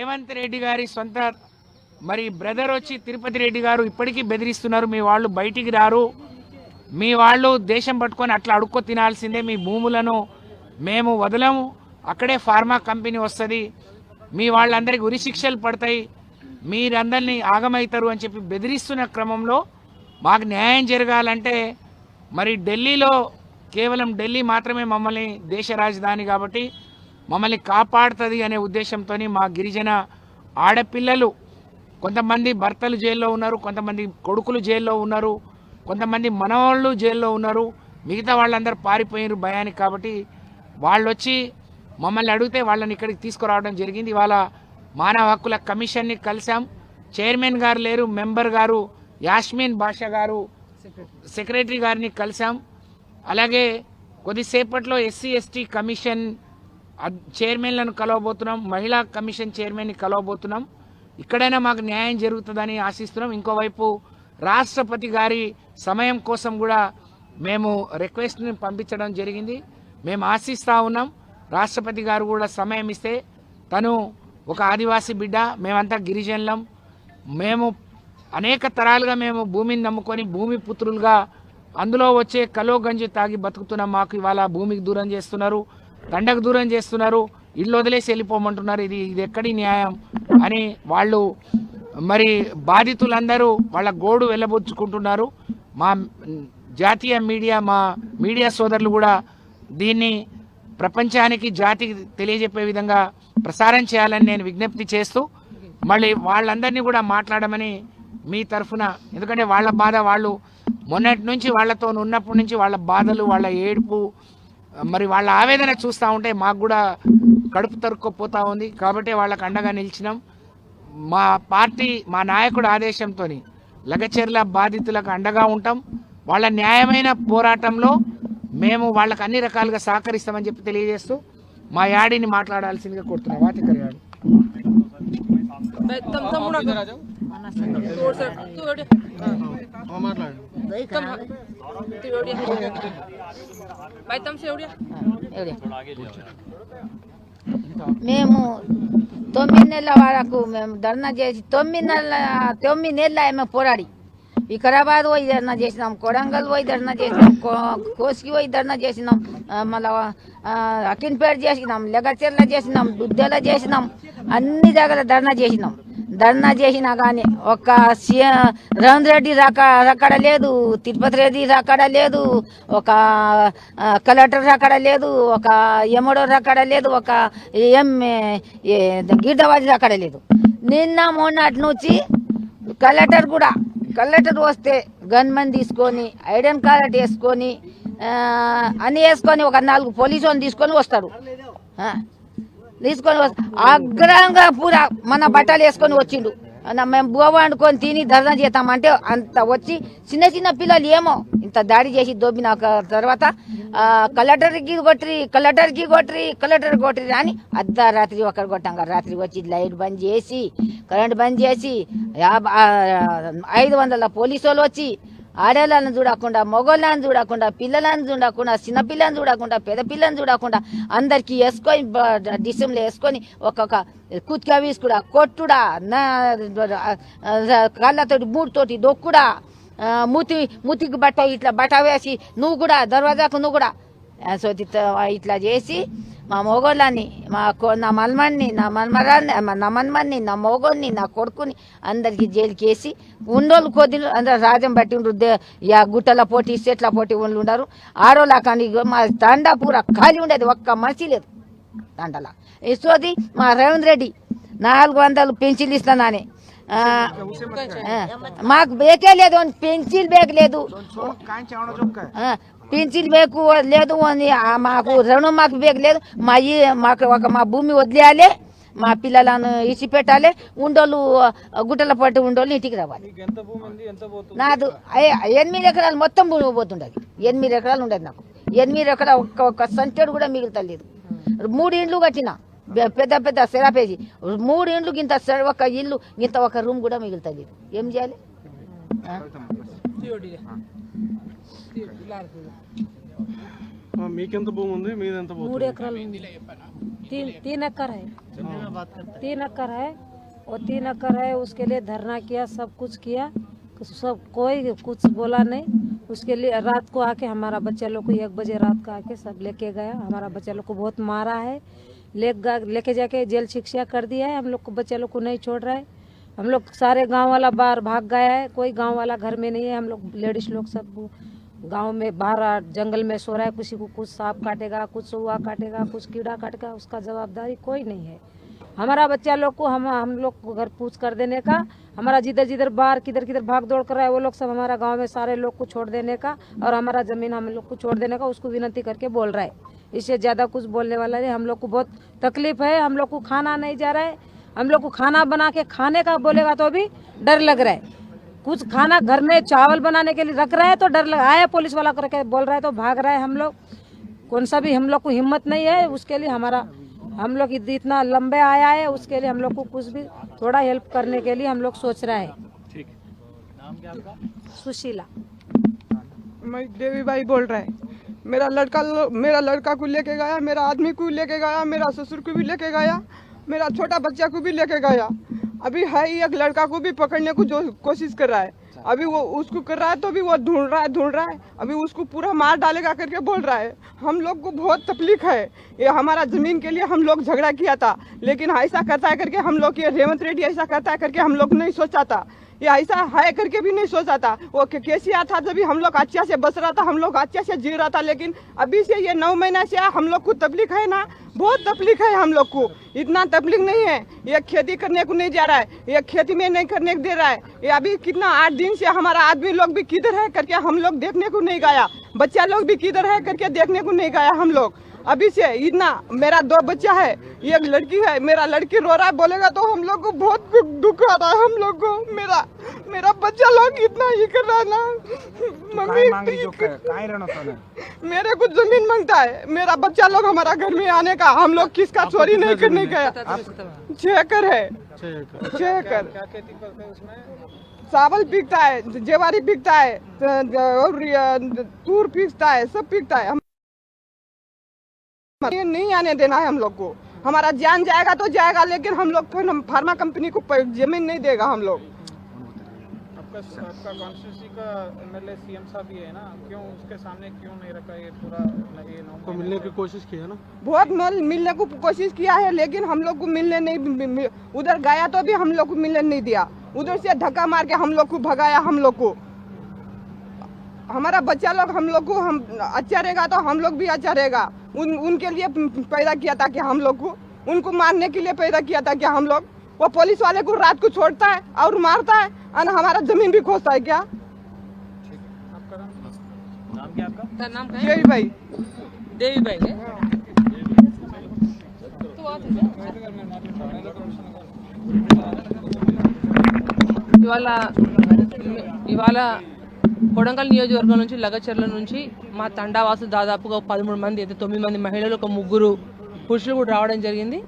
రేవంత్ రెడ్డి గారి సొంత మరి బ్రదర్ వచ్చి తిరుపతి రెడ్డి గారు ఇప్పటికీ బెదిరిస్తున్నారు మీ వాళ్ళు బయటికి రారు. మీ వాళ్ళు దేశం పట్టుకొని అట్లా అడుక్కో తినాల్సిందే మీ భూములను మేము వదలము. అక్కడే ఫార్మా కంపెనీ వస్తుంది. మీ వాళ్ళందరికీ ఉరిశిక్షలు పడతాయి. మీరందరినీ ఆగమవుతారు అని చెప్పి బెదిరిస్తున్న క్రమంలో మాకు న్యాయం జరగాలంటే మరి ఢిల్లీలో కేవలం ఢిల్లీ మాత్రమే మమ్మల్ని దేశ రాజధాని కాబట్టి మమ్మల్ని కాపాడుతుంది అనే ఉద్దేశంతో మా గిరిజన ఆడపిల్లలు కొంతమంది భర్తలు జైల్లో ఉన్నారు కొంతమంది కొడుకులు జైల్లో ఉన్నారు కొంతమంది మనవాళ్ళు జైల్లో ఉన్నారు మిగతా వాళ్ళందరూ పారిపోయినారు భయానికి కాబట్టి వాళ్ళు వచ్చి మమ్మల్ని అడిగితే వాళ్ళని ఇక్కడికి తీసుకురావడం జరిగింది. ఇవాళ మానవ హక్కుల కమిషన్ని కలిసాం చైర్మన్ గారు లేరు మెంబర్ గారు యాస్మిన్ బాషా గారు సెక్రటరీ గారిని కలిసాం అలాగే కొద్దిసేపట్లో ఎస్సీ ఎస్టీ కమిషన్ చైర్మన్లను కలవబోతున్నాం మహిళా కమిషన్ చైర్మన్ని కలవబోతున్నాం. ఇక్కడైనా మాకు న్యాయం జరుగుతుందని ఆశిస్తున్నాం. ఇంకోవైపు రాష్ట్రపతి గారి సమయం కోసం కూడా మేము రిక్వెస్ట్ని పంపించడం జరిగింది. మేము ఆశిస్తూ ఉన్నాం. రాష్ట్రపతి గారు కూడా సమయం ఇస్తే తను ఒక ఆదివాసీ బిడ్డ మేమంతా గిరిజనులం. మేము అనేక తరాలుగా మేము భూమిని నమ్ముకొని భూమి పుత్రులుగా అందులో వచ్చే కలో గంజి తాగి బతుకుతున్నాం. మాకు ఇవాళ భూమికి దూరం చేస్తున్నారు. దండకు దూరం చేస్తున్నారు. ఇల్లు వదిలేసి వెళ్ళిపోమంటున్నారు. ఇది ఇది ఎక్కడి న్యాయం? అని వాళ్ళు మరి బాధితులందరూ వాళ్ళ గోడు వెళ్ళబుచ్చుకుంటున్నారు. మా జాతీయ మీడియా మా మీడియా సోదరులు కూడా దీన్ని ప్రపంచానికి జాతికి తెలియజెప్పే విధంగా ప్రసారం చేయాలని నేను విజ్ఞప్తి చేస్తూ మళ్ళీ వాళ్ళందరినీ కూడా మాట్లాడమని మీ తరఫున ఎందుకంటే వాళ్ళ బాధ వాళ్ళు మొన్నటి నుంచి వాళ్ళతో ఉన్నప్పటి నుంచి వాళ్ళ బాధలు వాళ్ళ ఏడుపు మరి వాళ్ళ ఆవేదన చూస్తూ ఉంటే మాకు కూడా కడుపు తరుక్కుపోతూ ఉంది. కాబట్టి వాళ్ళకి అండగా నిలిచినాం. మా పార్టీ మా నాయకుడు ఆదేశంతో లగచెర్ల బాధితులకు అండగా ఉంటాం. వాళ్ళ న్యాయమైన పోరాటంలో మేము వాళ్ళకు అన్ని రకాలుగా సహకరిస్తామని చెప్పి తెలియజేస్తూ మా యాడిని మాట్లాడాల్సిందిగా కోరుతున్నాం. వాతికర్ యాడి మేము తొమ్మిది నెలల వరకు మేము ధర్నా చేసి తొమ్మిది నెలల తొమ్మిది నెలల ఆమె పోరాడి. వికారాబాద్ పోయి ధర్నా చేసినాం కొడంగల్ పోయి ధర్నా చేసినాం కోసికి పోయి ధర్నా చేసినాం మళ్ళా అకిన్పేట చేసినాం లెగచెర్ల చేసినాం దుద్దెల చేసినాం అన్ని దగ్గర ధర్నా చేసినాం. ధర్నా చేసినా కానీ ఒక సీఎం రేవంత్ రెడ్డి రాక రక్కడ లేదు తిరుపతి రెడ్డి రక్కడ లేదు ఒక కలెక్టర్ రక్కడ లేదు ఒక ఎమ్మడో రక్కడ లేదు ఒక ఎం గిడ్డవాజి రక్కడ లేదు. నిన్న మొన్నటి నుంచి కలెక్టర్ కూడా కలెక్టర్ వస్తే గన్మెన్ తీసుకొని ఐడెన్ కార్డ్ వేసుకొని అన్నీ అన్ని వేసుకొని ఒక నాలుగు పోలీసు వాళ్ళని తీసుకొని వస్తాడు తీసుకొని వస్తా. అగ్రంగా పూరా మన బట్టలు వేసుకొని వచ్చిండు. మేము బోవ వండుకొని తిని ధర్నా చేస్తామంటే అంత వచ్చి చిన్న చిన్న పిల్లలు ఏమో. ఇంత దాడి చేసి దోబిన తర్వాత కలెక్టర్కి కొట్టిరి కలెక్టర్కి కొట్టిరి కలెక్టర్ కొట్టిరి అని అర్ధరాత్రి ఒకరు కొట్టాం రాత్రి వచ్చి లైట్ బంద్ చేసి కరెంట్ బంద్ చేసి ఐదు వందల పోలీసు వాళ్ళు వచ్చి ఆడేళ్ళని చూడకుండా మొగోళ్ళని చూడకుండా పిల్లలను చూడకుండా చిన్నపిల్లని చూడకుండా పెద్ద పిల్లని చూడకుండా అందరికి వేసుకొని బ- డిసెంలో వేసుకొని ఒక్కొక్క కుత్కా వీసుకుడా కొట్టుడా కళ్ళతోటి మూడుతోటి దొక్కుడా మూతి మూతికి బట్ట ఇట్లా బట్ట వేసి నువ్వు కూడా దర్వాజాకు నువ్వు కూడా. సో ఇట్లా చేసి మా మొగోళ్ళని మా నా మల్మన్ని నా మన్మరాన్ని మా- నా మన్మన్ని నా మొగోన్ని నా కొడుకుని అందరికి జైలుకి వేసి ఉండోళ్ళు కొద్ది అందరు రాజ్యం బట్టి ఉండ్రు యా గుట్టల పోటీ చెట్ల పోటీ వాళ్ళు ఉండరు. ఆరోలా కానీ మా తండా పూరా ఖాళీ ఉండేది ఒక్క మనిషి లేదు తండలా. ఇస్తోది మా రేవంత్ రెడ్డి నాలుగు వందలు పెన్సిల్ ఇస్తానని మాకు బేకే లేదు పెన్సిల్ బేక్ లేదు. పింఛన్ బేకు లేదు మాకు రుణం మాకు బేకు లేదు మా ఈ మాకు ఒక మా భూమి వదిలేయాలి. మా పిల్లలను ఇచ్చి పెట్టాలి ఉండోళ్ళు గుట్టల పట్టు ఉండోళ్ళు ఇంటికి రావాలి. నాదు ఎనిమిది ఎకరాలు మొత్తం భూమి పోతుండదు. ఎనిమిది ఎకరాలు ఉండదు నాకు. ఎనిమిది ఎకరాలు ఒక్క ఒక్క సంచడు కూడా మిగులుతలేదు. మూడు ఇండ్లు కట్టినా. పెద్ద పెద్ద సెరాపేజీ. మూడు ఇండ్లు ఇంత ఒక ఇల్లు ఇంత ఒక రూమ్ కూడా మిగులుతుంది ఏం చేయాలి? మీకెంత భూమి ఉంది మీది ఎంత మూడు పోతుంది ఎకరాలు ఉంది तीन तीन एकड़ है तीन एकड़ है और तीन एकड़ है उसके लिए धरना किया सब कुछ किया सब कोई कुछ बोला नहीं उसके लिए रात को आके हमारा बच्चा लोग को एक बजे रात को आके सब लेके गया हमारा बच्चा लोग को बहुत मारा है ले गा- लेके जाके जेल शिक्षा कर दिया है हम लोग को बच्चा लोग को नहीं छोड़ रहा है हम लोग सारे गांव वाला बाहर भाग गया है कोई गांव वाला घर में नहीं है हम लोग लेडीज लोग सब गाँव में बाहर जंगल में सो रहा है, किसी को कुछ सांप काटेगा, कुछ सुआ काटेगा, कुछ कीड़ा काटेगा, उसका जवाबदारी कोई नहीं है। हमारा बच्चा लोग को हम हम लोग को घर पूछ कर देने का, हमारा जिधर जिधर बाहर किधर किधर भाग दौड़ कर रहा है, वो लोग सब हमारा गाँव में सारे लोग को छोड़ देने का और हमारा ज़मीन हम लोग को छोड़ देने का, उसको विनती करके बोल रहा है। इससे ज़्यादा कुछ बोलने वाला नहीं, हम लोग को बहुत तकलीफ़ है, हम लोग को खाना नहीं जा रहा है, हम लोग को खाना बना के खाने का बोलेगा तो भी डर लग रहा है। कुछ खाना घर में चावल बनाने के लिए रख रहे हैं तो डर लग आया पुलिस वाला करके बोल रहा है तो भाग रहा है हम लोग। कौन सा भी हम लोग को हिम्मत नहीं है उसके लिए हमारा हम लोग इतना लंबे आया है उसके लिए हम लोग को कुछ भी थोड़ा हेल्प करने के लिए हम लोग सोच रहे हैं। सुशीला। मैं देवी भाई बोल रहे है। मेरा लड़का मेरा लड़का को लेके गया मेरा आदमी को लेके गया मेरा ससुर को भी लेके गया मेरा छोटा बच्चा को भी लेके गया। अभी है ही एक लड़का को भी पकड़ने को जो कोशिश कर रहा है। अभी वो उसको कर रहा है तो भी वो ढूंढ रहा है ढूंढ रहा है। अभी उसको पूरा मार डालेगा करके बोल रहा है। हम लोग को बहुत तकलीफ़ है। ये हमारा ज़मीन के लिए हम लोग झगड़ा किया था। लेकिन ऐसा करता है करके हम लोग ये रेवंत रेड्डी ऐसा करता है करके हम लोग नहीं सोचा था ये ऐसा है करके भी नहीं सोचा था वो के- केसीआर था जब हम लोग अच्छा से बस रहा था, हम लोग अच्छा से जी रहा था, लेकिन अभी से ये नौ महीना से हम लोग को तकलीफ़ है ना, बहुत तकलीफ़ है हम लोग को। इतना तकलीफ़ नहीं है। ये खेती करने को नहीं जा रहा है, ये खेती में नहीं करने को दे रहा है। ये अभी कितना आठ दिन से हमारा आदमी लोग भी किधर है करके हम लोग देखने को नहीं गया। बच्चा लोग भी किधर है करके देखने को नहीं गया हम लोग। अभी से इतना मेरा दो बच्चा है एक लड़की है मेरा लड़की रो रहा है बोलेगा तो हम लोग को बहुत दुख आ रहा है हम लोग को। मेरा मेरा बच्चा लोग इतना ही कर रहा है ना। मम्मी मेरे को ज़मीन माँगता है मेरा बच्चा लोग हमारा घर में आने का हम लोग किसका चोरी नहीं करने गया छह एकड़ है। छह एकड़। चावल बिकता है जेवारी बिकता है और तूर बिकता है सब बिकता है। नहीं आने देना है हम लोग को। हमारा जान जाएगा तो जाएगा लेकिन हम लोग फिर हम फार्मा कंपनी को ज़मीन नहीं देगा हम लोग। आपका आपका कॉन्स्टिट्यूंसी का एमएलए सीएम साहब भी है ना? क्यों उसके सामने क्यों नहीं रखा ये पूरा ये तो मिलने की कोशिश की है ना? बहुत मिल, मिलने को कोशिश किया है लेकिन हम लोग को मिलने नहीं उधर गया तो भी हम लोग को मिलने नहीं दिया। उधर से धक्का मार के हम लोग को भगाया हम लोग को। हमारा बच्चा लोग हम लोग को हम अच्छा रहेगा तो हम लोग भी अच्छा रहेगा। उन उनके लिए पैदा किया था कि हम लोग को उनको मारने के लिए पैदा किया था क्या हम लोग वो पुलिस वाले को रात को छोड़ता है और मारता है और हमारा जमीन भी खोजता है क्या आपका नाम नाम क्या आपका का नाम क्या है यही भाई देवी भाई है ఇవాళ ఇవాళ కొడంగల్ నియోజకవర్గం నుంచి లగచర్ల నుంచి మా తండావాసు దాదాపుగా పదమూడు మంది అయితే తొమ్మిది మంది మహిళలు ఒక ముగ్గురు పురుషులు కూడా రావడం జరిగింది.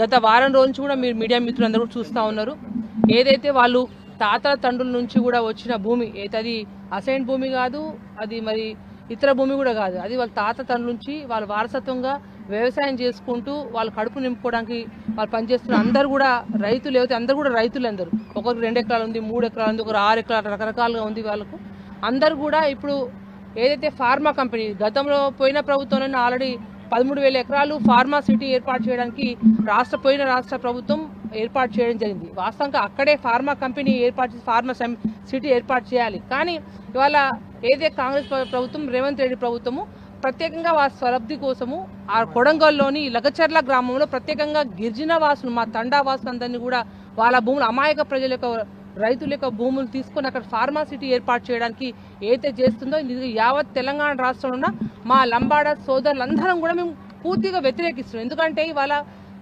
గత వారం రోజుల నుంచి కూడా మీరు మీడియా మిత్రులందరూ అందరూ చూస్తూ ఉన్నారు. ఏదైతే వాళ్ళు తాతల తండ్రుల నుంచి కూడా వచ్చిన భూమి అయితే అది అసైన్ భూమి కాదు అది మరి ఇతర భూమి కూడా కాదు. అది వాళ్ళ తాత తండ్రుల నుంచి వాళ్ళ వారసత్వంగా వ్యవసాయం చేసుకుంటూ వాళ్ళ కడుపు నింపుకోవడానికి వాళ్ళు పనిచేస్తున్న అందరూ కూడా రైతులు ఏవైతే అందరూ కూడా రైతులు అందరూ ఒకరికి రెండు ఎకరాలు ఉంది మూడు ఎకరాలు ఉంది ఒకరు ఆరు ఎకరాలు రకరకాలుగా ఉంది వాళ్ళకు. అందరు కూడా ఇప్పుడు ఏదైతే ఫార్మా కంపెనీ గతంలో పోయిన ప్రభుత్వంలోనే ఆల్రెడీ పదమూడు వేల ఎకరాలు ఫార్మా సిటీ ఏర్పాటు చేయడానికి రాష్ట్ర పోయిన రాష్ట్ర ప్రభుత్వం ఏర్పాటు చేయడం జరిగింది. వాస్తవంగా అక్కడే ఫార్మా కంపెనీ ఏర్పాటు చేసి ఫార్మా సిటీ ఏర్పాటు చేయాలి. కానీ ఇవాళ ఏదే కాంగ్రెస్ ప్రభుత్వం రేవంత్ రెడ్డి ప్రభుత్వము ప్రత్యేకంగా వారి స్వలబ్ధి కోసము ఆ కొడంగల్లోని లగచర్ల గ్రామంలో ప్రత్యేకంగా గిరిజన వాసులు మా తండా వాసులందరినీ కూడా వాళ్ళ భూములు అమాయక ప్రజల యొక్క రైతుల యొక్క భూములు తీసుకొని అక్కడ ఫార్మాసిటీ ఏర్పాటు చేయడానికి ఏదైతే చేస్తుందో ఇది యావత్ తెలంగాణ రాష్ట్రంలో ఉన్న మా లంబాడ సోదరులందరం కూడా మేము పూర్తిగా వ్యతిరేకిస్తున్నాం. ఎందుకంటే ఇవాళ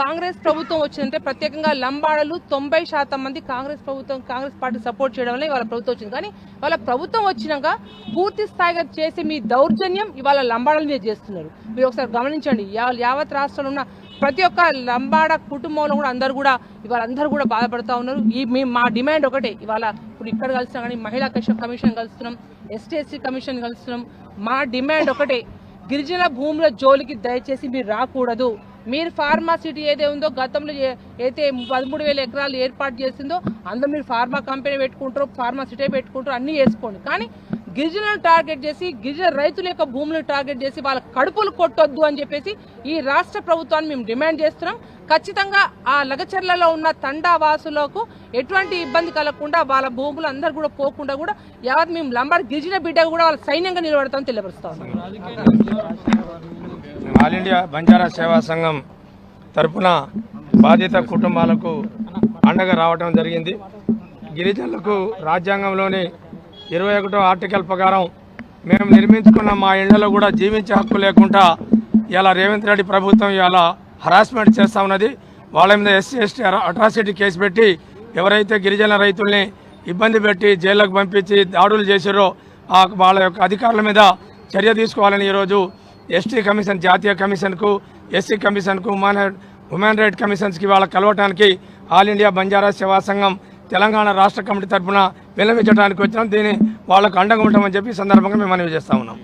కాంగ్రెస్ ప్రభుత్వం వచ్చిందంటే ప్రత్యేకంగా లంబాడలు తొంభై శాతం మంది కాంగ్రెస్ ప్రభుత్వం కాంగ్రెస్ పార్టీ సపోర్ట్ చేయడం వల్ల ఇవాళ ప్రభుత్వం వచ్చింది. కానీ వాళ్ళ ప్రభుత్వం వచ్చినాక పూర్తి స్థాయిగా చేసే మీ దౌర్జన్యం ఇవాళ లంబాడల మీద చేస్తున్నారు. మీరు ఒకసారి గమనించండి. యావత్ రాష్ట్రంలో ఉన్న ప్రతి ఒక్క లంబాడ కుటుంబంలో కూడా అందరూ కూడా ఇవాళ అందరూ కూడా బాధపడుతూ ఉన్నారు. ఈ మీ మా డిమాండ్ ఒకటే. ఇవాళ ఇప్పుడు ఇక్కడ కలుస్తున్నాం కానీ మహిళా కమిషన్ కమిషన్ కలుస్తున్నాం ఎస్టీఎస్సీ కమిషన్ కలుస్తున్నాం. మా డిమాండ్ ఒకటే. గిరిజన భూముల జోలికి దయచేసి మీరు రాకూడదు. మీరు ఫార్మా సిటీ ఏదే ఉందో గతంలో అయితే పదమూడు వేల ఎకరాలు ఏర్పాటు చేసిందో అందులో మీరు ఫార్మా కంపెనీ పెట్టుకుంటారు ఫార్మా సిటీ పెట్టుకుంటారు అన్నీ వేసుకోండి. కానీ గిరిజనులను టార్గెట్ చేసి గిరిజన రైతుల యొక్క భూములను టార్గెట్ చేసి వాళ్ళ కడుపులు కొట్టొద్దు అని చెప్పేసి ఈ రాష్ట్ర ప్రభుత్వాన్ని మేము డిమాండ్ చేస్తున్నాం. ఖచ్చితంగా ఆ లగచర్లలో ఉన్న తండా వాసులకు ఎటువంటి ఇబ్బంది కలగకుండా వాళ్ళ భూములు అందరు కూడా పోకుండా కూడా యావత్ మేము లంబాడి గిరిజన బిడ్డ కూడా వాళ్ళ సైన్యంగా నిలబడతామని తెలియపరుస్తాం ఆల్ ఇండియా బంజారా సేవా సంఘం తరపున బాధిత కుటుంబాలకు అండగా రావటం జరిగింది. గిరిజనులకు రాజ్యాంగంలోని ఇరవై ఒకటో ఆర్టికల్ ప్రకారం మేము నిర్మించుకున్న మా ఇళ్ళలో కూడా జీవించే హక్కు లేకుండా ఇలా రేవంత్ రెడ్డి ప్రభుత్వం ఇలా హరాస్మెంట్ చేస్తా ఉన్నది. వాళ్ళ మీద ఎస్సీ ఎస్టీ అట్రాసిటీ కేసు పెట్టి ఎవరైతే గిరిజన రైతుల్ని ఇబ్బంది పెట్టి జైళ్ళకు పంపించి దాడులు చేశారో ఆ వాళ్ళ యొక్క అధికారుల మీద చర్య తీసుకోవాలని ఈరోజు ఎస్టీ కమిషన్ జాతీయ కమిషన్కు ఎస్సీ కమిషన్కు ఉమెన్ ఉమెన్ రైట్ కమిషన్స్కి వాళ్ళ కలవటానికి ఆల్ ఇండియా బంజారా సేవా సంఘం తెలంగాణ రాష్ట్ర కమిటీ తరఫున విలమించడానికి వచ్చినాం. దీన్ని వాళ్ళకు అండగా ఉంటామని చెప్పి సందర్భంగా మేము మనవి చేస్తా ఉన్నాం.